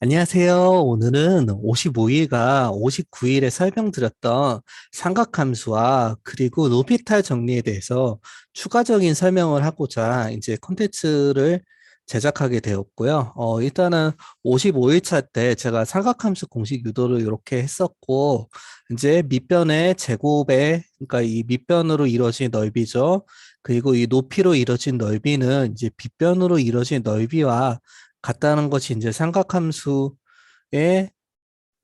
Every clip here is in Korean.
안녕하세요. 오늘은 55일과 59일에 설명드렸던 삼각함수와 그리고 노피탈 정리에 대해서 추가적인 설명을 하고자 이제 콘텐츠를 제작하게 되었고요. 어, 일단은 55일차 때 제가 삼각함수 공식 유도를 이렇게 했었고, 이제 밑변의 제곱의, 그러니까 이 밑변으로 이루어진 넓이죠. 그리고 이 높이로 이루어진 넓이는 이제 빗변으로 이루어진 넓이와 같다는 것이 이제 삼각함수에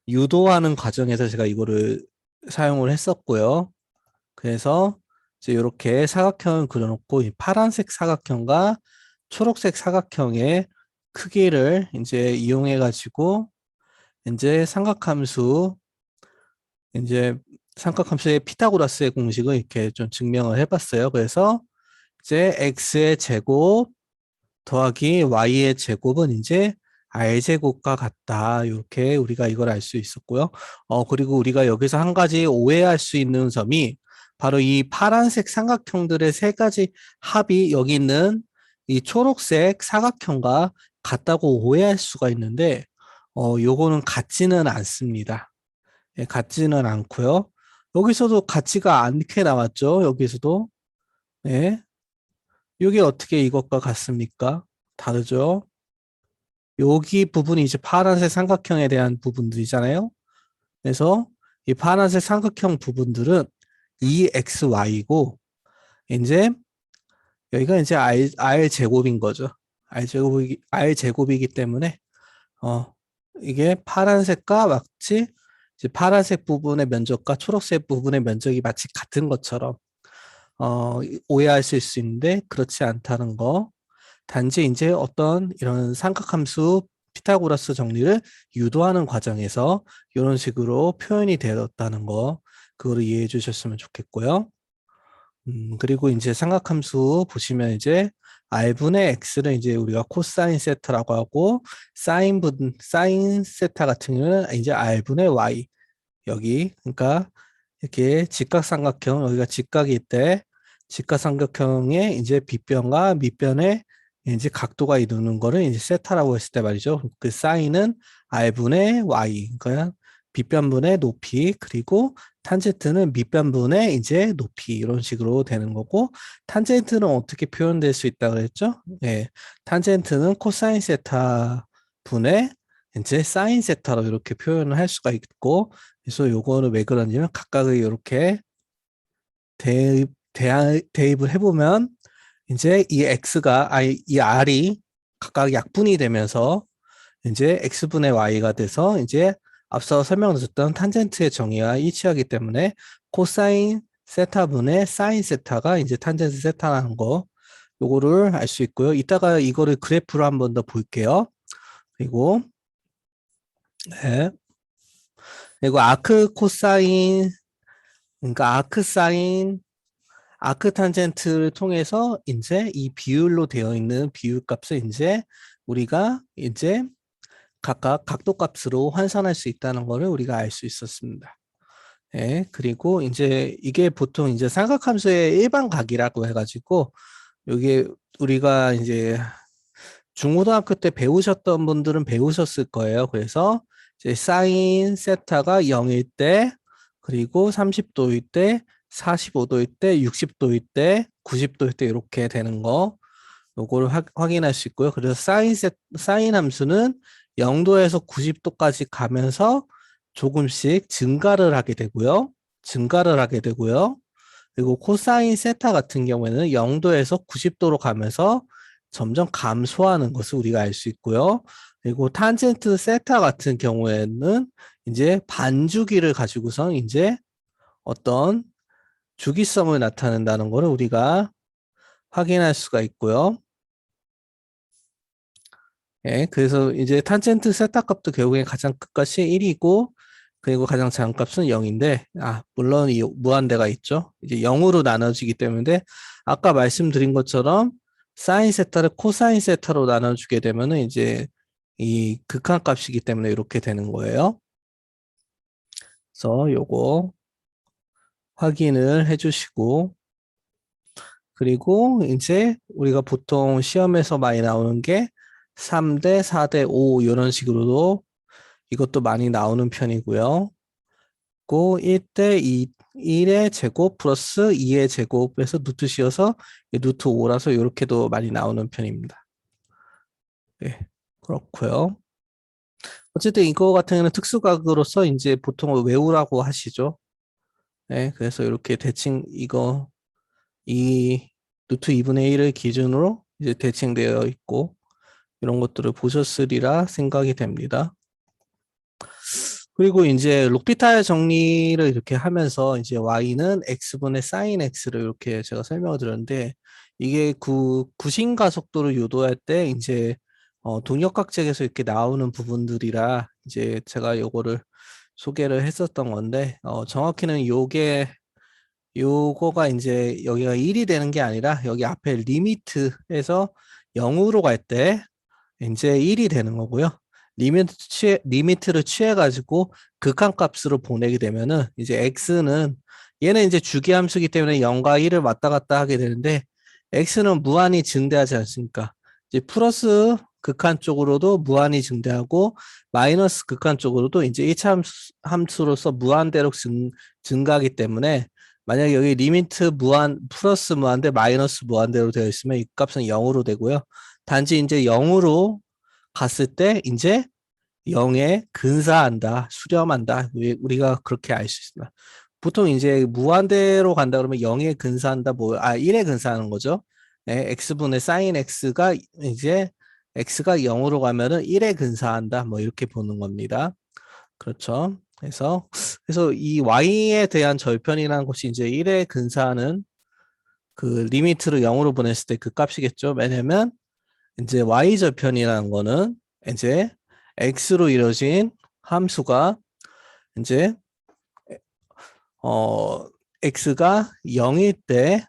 유도하는 과정에서 제가 이거를 사용을 했었고요. 그래서 이제 이렇게 사각형을 그려놓고 이 파란색 사각형과 초록색 사각형의 크기를 이제 이용해 가지고 이제 삼각함수 이제 삼각함수의 피타고라스의 공식을 이렇게 좀 증명을 해봤어요. 그래서 이제 x의 제곱 더하기 y의 제곱은 이제 r제곱과 같다. 이렇게 우리가 이걸 알 수 있었고요. 어, 그리고 우리가 여기서 한 가지 오해할 수 있는 점이 바로 이 파란색 삼각형들의 세 가지 합이 여기 있는 이 초록색 사각형과 같다고 오해할 수가 있는데, 어, 요거는 같지는 않습니다. 예, 같지는 않고요. 여기서도 같지가 않게 나왔죠. 여기서도. 예. 이게 어떻게 이것과 같습니까? 다르죠? 여기 부분이 이제 파란색 삼각형에 대한 부분들이잖아요. 그래서 이 파란색 삼각형 부분들은 EXY고 이제 여기가 이제 R, R 제곱인 거죠. R 제곱이 R 제곱이기 때문에 어 이게 파란색과 마치 이제 파란색 부분의 면적과 초록색 부분의 면적이 마치 같은 것처럼 어, 오해하실 수 있는데 그렇지 않다는 거. 단지 이제 어떤 이런 삼각함수 피타고라스 정리를 유도하는 과정에서 이런 식으로 표현이 되었다는 거. 그거를 이해해 주셨으면 좋겠고요. 음, 그리고 이제 삼각함수 보시면 이제 r분의 x를 이제 우리가 코사인 세타라고 하고 사인 분 사인 세타 같은 경우는 이제 r분의 y 여기 그러니까 이렇게 직각삼각형 여기가 직각일 때 직각삼각형의 이제 빗변과 밑변의 이제 각도가 이루는 거를 이제 세타라고 했을 때 말이죠. 그 사인은 r분의 y, 그러니까 빗변분의 높이 그리고 탄젠트는 밑변분의 이제 높이 이런 식으로 되는 거고 탄젠트는 어떻게 표현될 수 있다 그랬죠? 예, 탄젠트는 코사인 세타 분의 이제 사인 세타로 이렇게 표현을 할 수가 있고 그래서 요거는 왜 그러냐면 각각의 이렇게 대입 대입을 해보면 이제 이 x가 아이 이 r이 각각 약분이 되면서 이제 x분의 y가 돼서 이제 앞서 설명드렸던 탄젠트의 정의와 일치하기 때문에 코사인 세타분의 사인 세타가 이제 탄젠트 세타라는 거 요거를 알 수 있고요. 이따가 이거를 그래프로 한 번 더 볼게요. 그리고 네. 그리고 아크 코사인 그러니까 아크 사인 아크 탄젠트를 통해서 이제 이 비율로 되어 있는 비율 값을 이제 우리가 이제 각각 각도 값으로 환산할 수 있다는 것을 우리가 알 수 있었습니다. 예, 그리고 이제 이게 보통 이제 삼각함수의 일반 각이라고 해가지고 여기 우리가 이제 중고등학교 때 배우셨던 분들은 배우셨을 거예요. 그래서 이제 사인 세타가 0일 때 그리고 30도일 때 45도일 때, 60도일 때, 90도일 때 이렇게 되는 거 요거를 하, 확인할 수 있고요. 그래서 사인 세, 사인 함수는 0도에서 90도까지 가면서 조금씩 증가를 하게 되고요. 증가를 하게 되고요. 그리고 코사인 세타 같은 경우에는 0도에서 90도로 가면서 점점 감소하는 것을 우리가 알 수 있고요. 그리고 탄젠트 세타 같은 경우에는 이제 반주기를 가지고서 이제 어떤 주기성을 나타낸다는 것을 우리가 확인할 수가 있고요. 예, 그래서 이제 탄젠트 세타 값도 결국에 가장 끝값이 1이고 그리고 가장 작은 값은 0인데 아 물론 이 무한대가 있죠. 이제 0으로 나눠지기 때문에 아까 말씀드린 것처럼 사인 세타를 코사인 세타로 나눠주게 되면은 이제 이 극한 값이기 때문에 이렇게 되는 거예요. 그래서 요거 확인을 해주시고 그리고 이제 우리가 보통 시험에서 많이 나오는 게 3대 4대 5 이런 식으로도 이것도 많이 나오는 편이고요. 고 1대 2 1의 제곱 플러스 2의 제곱에서 루트 씌어서 루트 5라서 이렇게도 많이 나오는 편입니다. 네, 그렇고요. 어쨌든 이거 같은 경우는 특수각으로서 이제 보통 외우라고 하시죠. 네, 그래서 이렇게 대칭 이거 이 루트 2분의 1을 기준으로 이제 대칭되어 있고 이런 것들을 보셨으리라 생각이 됩니다. 그리고 이제 록피탈 정리를 이렇게 하면서 이제 y는 x분의 sin x를 이렇게 제가 설명을 드렸는데 이게 구, 구신 가 속도를 유도할 때 이제 어, 동력각책에서 이렇게 나오는 부분들이라 이제 제가 요거를 소개를 했었던 건데 어, 정확히는 요게 요거가 이제 여기가 1이 되는 게 아니라 여기 앞에 리미트에서 0으로 갈 때 이제 1이 되는 거고요. 리미트 취해, 리미트를 취해 가지고 극한값으로 보내게 되면은 이제 x는 얘는 이제 주기 함수기 때문에 0과 1을 왔다 갔다 하게 되는데 x는 무한히 증대하지 않습니까? 이제 플러스 극한 쪽으로도 무한히 증대하고 마이너스 극한 쪽으로도 이제 1차 함수로서 무한대로 증, 증가하기 때문에 만약에 여기 리미트 무한 플러스 무한대 마이너스 무한대로 되어 있으면 이 값은 0으로 되고요. 단지 이제 0으로 갔을 때 이제 0에 근사한다, 수렴한다. 우리- 우리가 그렇게 알 수 있습니다. 보통 이제 무한대로 간다 그러면 0에 근사한다, 뭐, 아, 1에 근사하는 거죠. 네, x분의 sin x가 이제 x가 0으로 가면은 1에 근사한다, 뭐 이렇게 보는 겁니다. 그렇죠. 그래서 그래서 이 y에 대한 절편이라는 것이 이제 1에 근사하는 그 리미트를 0으로 보냈을 때 그 값이겠죠. 왜냐면 이제 y 절편이라는 거는 이제 x로 이루어진 함수가 이제 어 x가 0일 때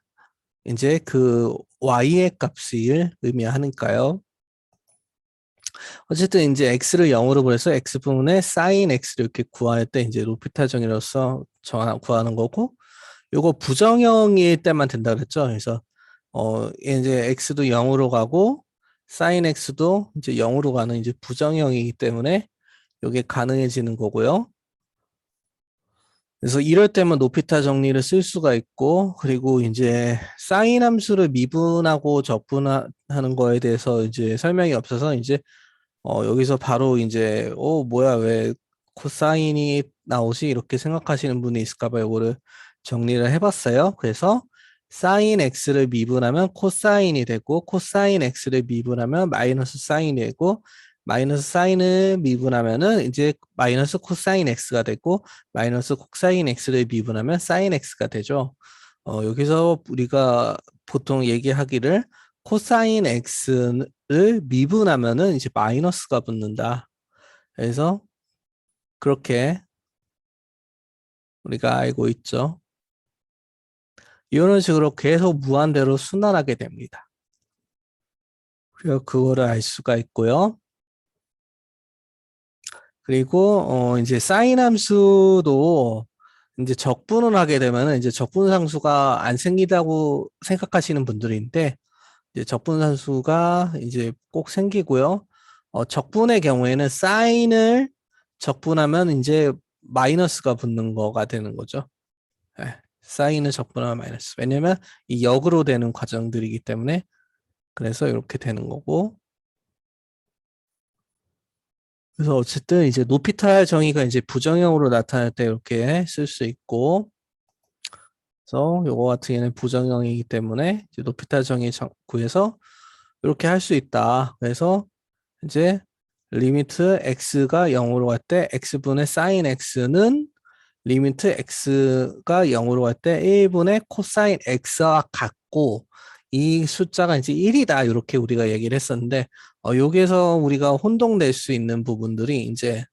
이제 그 y의 값을 의미하니까요. 어쨌든 이제 x를 0으로 보내서 x분의 sin x를 이렇게 구할 때 이제 로피탈 정의로서 정하, 구하는 거고 요거 부정형일 때만 된다 그랬죠. 그래서 어 이제 x도 0으로 가고 sin x도 이제 0으로 가는 이제 부정형이기 때문에 요게 가능해지는 거고요. 그래서 이럴 때만 노피타 정리를 쓸 수가 있고 그리고 이제 사인 함수를 미분하고 적분하는 거에 대해서 이제 설명이 없어서 이제 어 여기서 바로 이제 어 뭐야 왜 코사인이 나오지 이렇게 생각하시는 분이 있을까 봐 요거를 정리를 해봤어요. 그래서 사인 x를 미분하면 코사인이 되고 코사인 x를 미분하면 마이너스 사인이 되고 마이너스 사인을 미분하면은 이제 마이너스 코사인 x가 되고 마이너스 코사인 x를 미분하면 사인 x가 되죠. 어, 여기서 우리가 보통 얘기하기를 코사인 x를 미분하면은 이제 마이너스가 붙는다. 그래서 그렇게 우리가 알고 있죠. 이런 식으로 계속 무한대로 순환하게 됩니다. 그리고 그거를 알 수가 있고요. 그리고 어 이제 사인 함수도 이제 적분을 하게 되면은 이제 적분 상수가 안 생기다고 생각하시는 분들인데 이제 적분 상수가 이제 꼭 생기고요. 어 적분의 경우에는 사인을 적분하면 이제 마이너스가 붙는 거가 되는 거죠. 네, 사인을 적분하면 마이너스. 왜냐면 이 역으로 되는 과정들이기 때문에 그래서 이렇게 되는 거고. 그래서 어쨌든 이제 노피탈 정의가 이제 부정형으로 나타날 때 이렇게 쓸 수 있고, 그래서 요거 같은 경우는 부정형이기 때문에 이제 노피탈 정의 정- 구해서 이렇게 할 수 있다. 그래서 이제 리미트 x가 0으로 갈 때 x분의 sin x는 리미트 x가 0으로 갈 때 1분의 코사인 x와 같고 이 숫자가 이제 1이다 이렇게 우리가 얘기를 했었는데 어, 여기에서 우리가 혼동될 수 있는 부분들이 이제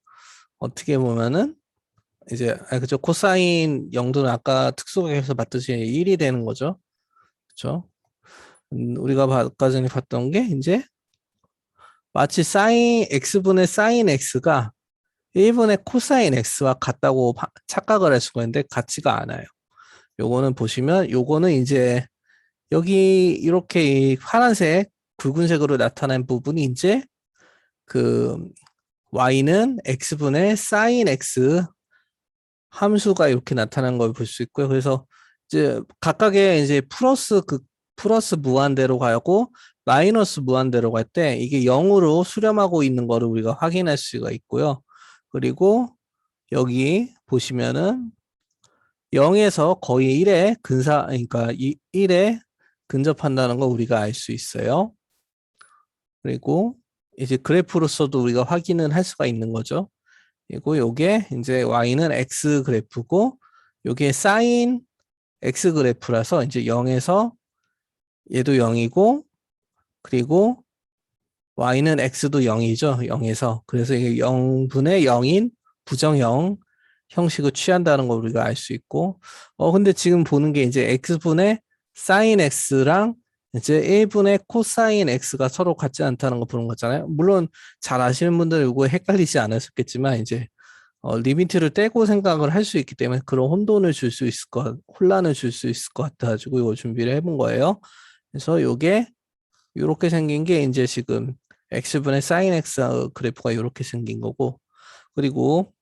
어떻게 보면은 이제 아 그죠 코사인 0도는 아까 특수각에서 봤듯이 1이 되는 거죠. 그렇죠 음, 우리가 봐- 아까 전에 봤던 게 이제 마치 사인 x분의 사인 x가 1분의 코사인 x와 같다고 바- 착각을 할 수가 있는데 같지가 않아요. 요거는 보시면 요거는 이제 여기 이렇게 이 파란색 붉은색으로 나타난 부분이 이제 그 y는 x분의 sin x 함수가 이렇게 나타난 걸 볼 수 있고요. 그래서 이제 각각의 이제 플러스 그 플러스 무한대로 가고 마이너스 무한대로 갈 때 이게 0으로 수렴하고 있는 거를 우리가 확인할 수가 있고요. 그리고 여기 보시면은 0에서 거의 1에 근사 그러니까 1에 근접한다는 거 우리가 알 수 있어요. 그리고 이제 그래프로서도 우리가 확인은 할 수가 있는 거죠. 그리고 요게 이제 y는 x 그래프고 요게 사인 x 그래프라서 이제 0에서 얘도 0이고 그리고 y는 x도 0이죠. 0에서 그래서 이게 0분의 0인 부정형 형식을 취한다는 걸 우리가 알 수 있고 어 근데 지금 보는 게 이제 x분의 sin x랑 이제 1분의 코사인 x가 서로 같지 않다는 거 보는 거잖아요. 물론 잘 아시는 분들은 이거 헷갈리지 않으셨겠지만 이제 어, 리미트를 떼고 생각을 할 수 있기 때문에 그런 혼돈을 줄 수 있을 것, 혼란을 줄 수 있을 것 같아가지고 이거 준비를 해본 거예요. 그래서 요게 이렇게 생긴 게 이제 지금 x분의 sin x 그래프가 이렇게 생긴 거고 그리고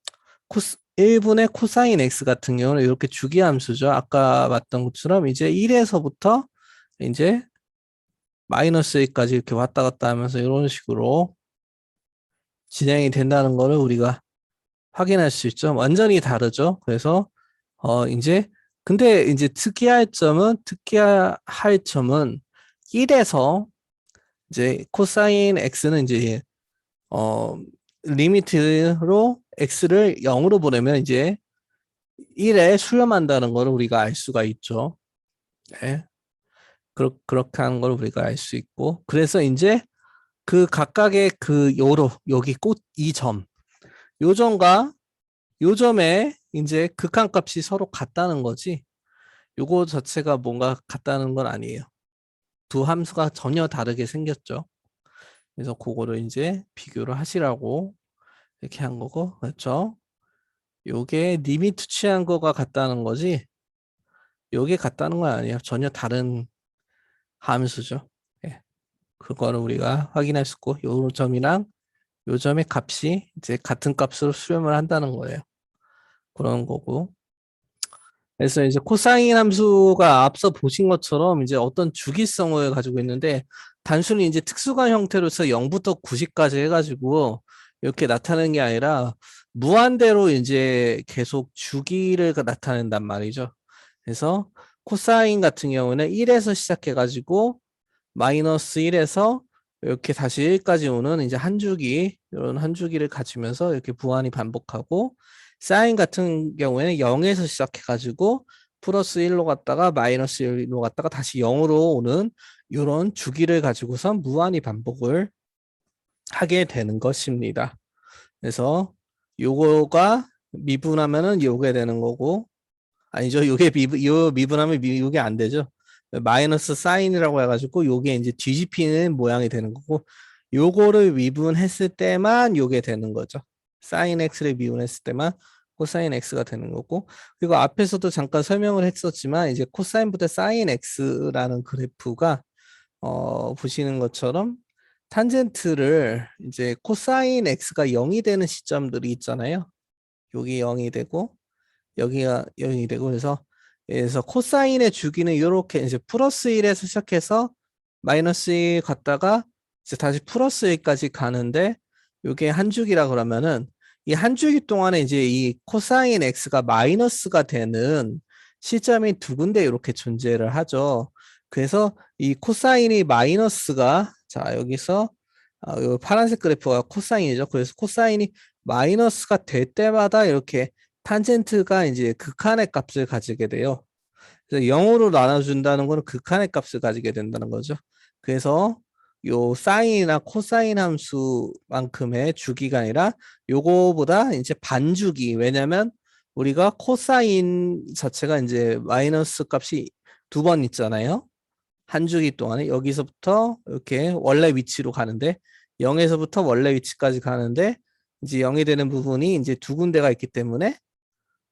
코스 1분의 코사인 x 같은 경우는 이렇게 주기 함수죠. 아까 봤던 것처럼 이제 1에서부터 이제 마이너스 1까지 이렇게 왔다 갔다 하면서 이런 식으로 진행이 된다는 거를 우리가 확인할 수 있죠. 완전히 다르죠. 그래서 어 이제 근데 이제 특이할 점은 특이할 점은 1에서 이제 코사인 x는 이제 어 리미트로 x를 0으로 보내면 이제 1에 수렴한다는 걸 우리가 알 수가 있죠. 네. 그렇, 그렇게 하는 걸 우리가 알 수 있고 그래서 이제 그 각각의 그 요로 여기 꽃 이 점 요 점과 요 점에 이제 극한값이 서로 같다는 거지. 요거 자체가 뭔가 같다는 건 아니에요. 두 함수가 전혀 다르게 생겼죠. 그래서 그거를 이제 비교를 하시라고 이렇게 한 거고 그렇죠? 요게 리미트 취한 거가 같다는 거지. 요게 같다는 건 아니에요. 전혀 다른 함수죠. 예. 그거를 우리가 확인할 수 있고 요 점이랑 요 점의 값이 이제 같은 값으로 수렴을 한다는 거예요. 그런 거고. 그래서 이제 코사인 함수가 앞서 보신 것처럼 이제 어떤 주기성을 가지고 있는데 단순히 이제 특수관 형태로서 0부터 90까지 해가지고 이렇게 나타내는 게 아니라 무한대로 이제 계속 주기를 나타낸단 말이죠. 그래서 코사인 같은 경우는 1에서 시작해가지고 마이너스 1에서 이렇게 다시 1까지 오는 이제 한 주기 이런 한 주기를 가지면서 이렇게 부환이 반복하고 사인 같은 경우에는 0에서 시작해가지고 플러스 1로 갔다가 마이너스 1로 갔다가 다시 0으로 오는 이런 주기를 가지고선 무한히 반복을 하게 되는 것입니다. 그래서 요거가 미분하면은 요게 되는 거고 아니죠. 요게 미분, 요 미분하면 미, 요게 안 되죠. 마이너스 사인이라고 해가지고 요게 이제 뒤집히는 모양이 되는 거고 요거를 미분했을 때만 요게 되는 거죠. 사인 x를 미분했을 때만 코사인 x가 되는 거고 그리고 앞에서도 잠깐 설명을 했었지만 이제 코사인보다 사인 x라는 그래프가 어 보시는 것처럼 탄젠트를 이제 코사인 x가 0이 되는 시점들이 있잖아요. 여기 0이 되고 여기가 0이 되고 그래서 그래서 코사인의 주기는 이렇게 이제 플러스 1에서 시작해서 마이너스 1 갔다가 이제 다시 플러스 1까지 가는데 이게 한 주기라 그러면은 이 한 주기 동안에 이제 이 코사인 x가 마이너스가 되는 시점이 두 군데 이렇게 존재를 하죠. 그래서 이 코사인이 마이너스가 자 여기서 아, 요 파란색 그래프가 코사인이죠. 그래서 코사인이 마이너스가 될 때마다 이렇게 탄젠트가 이제 극한의 값을 가지게 돼요. 그래서 0으로 나눠준다는 거는 극한의 값을 가지게 된다는 거죠. 그래서 요 사인이나 코사인 함수만큼의 주기가 아니라 요거보다 이제 반주기. 왜냐면 우리가 코사인 자체가 이제 마이너스 값이 두 번 있잖아요. 한 주기 동안에 여기서부터 이렇게 원래 위치로 가는데 0에서부터 원래 위치까지 가는데 이제 0이 되는 부분이 이제 두 군데가 있기 때문에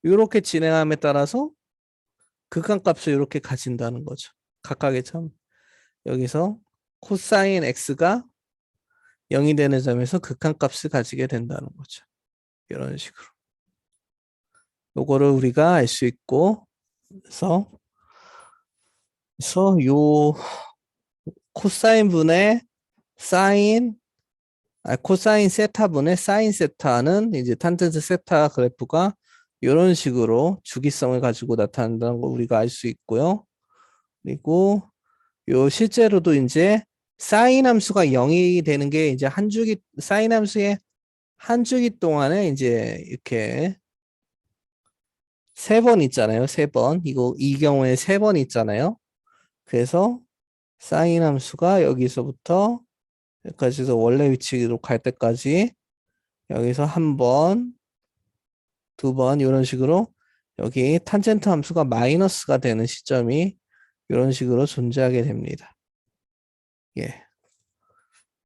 이렇게 진행함에 따라서 극한값을 이렇게 가진다는 거죠. 각각의 점. 여기서 코사인 x가 0이 되는 점에서 극한값을 가지게 된다는 거죠. 이런 식으로. 요거를 우리가 알 수 있고, 그래서, 그래서 요 코사인 분의 사인, 아, 코사인 세타 분의 사인 세타는 이제 탄젠트 세타 그래프가 이런 식으로 주기성을 가지고 나타난다는 걸 우리가 알 수 있고요. 그리고 요 실제로도 이제 사인 함수가 0이 되는 게 이제 한 주기 사인 함수의 한 주기 동안에 이제 이렇게 세 번 있잖아요. 세 번. 이거 이 경우에 세 번 있잖아요. 그래서 사인 함수가 여기서부터 여기까지서 원래 위치로 갈 때까지 여기서 한 번, 두 번 이런 식으로 여기 탄젠트 함수가 마이너스가 되는 시점이 이런 식으로 존재하게 됩니다. 예.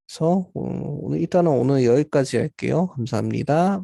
그래서 어, 오늘 일단은 오늘 여기까지 할게요. 감사합니다.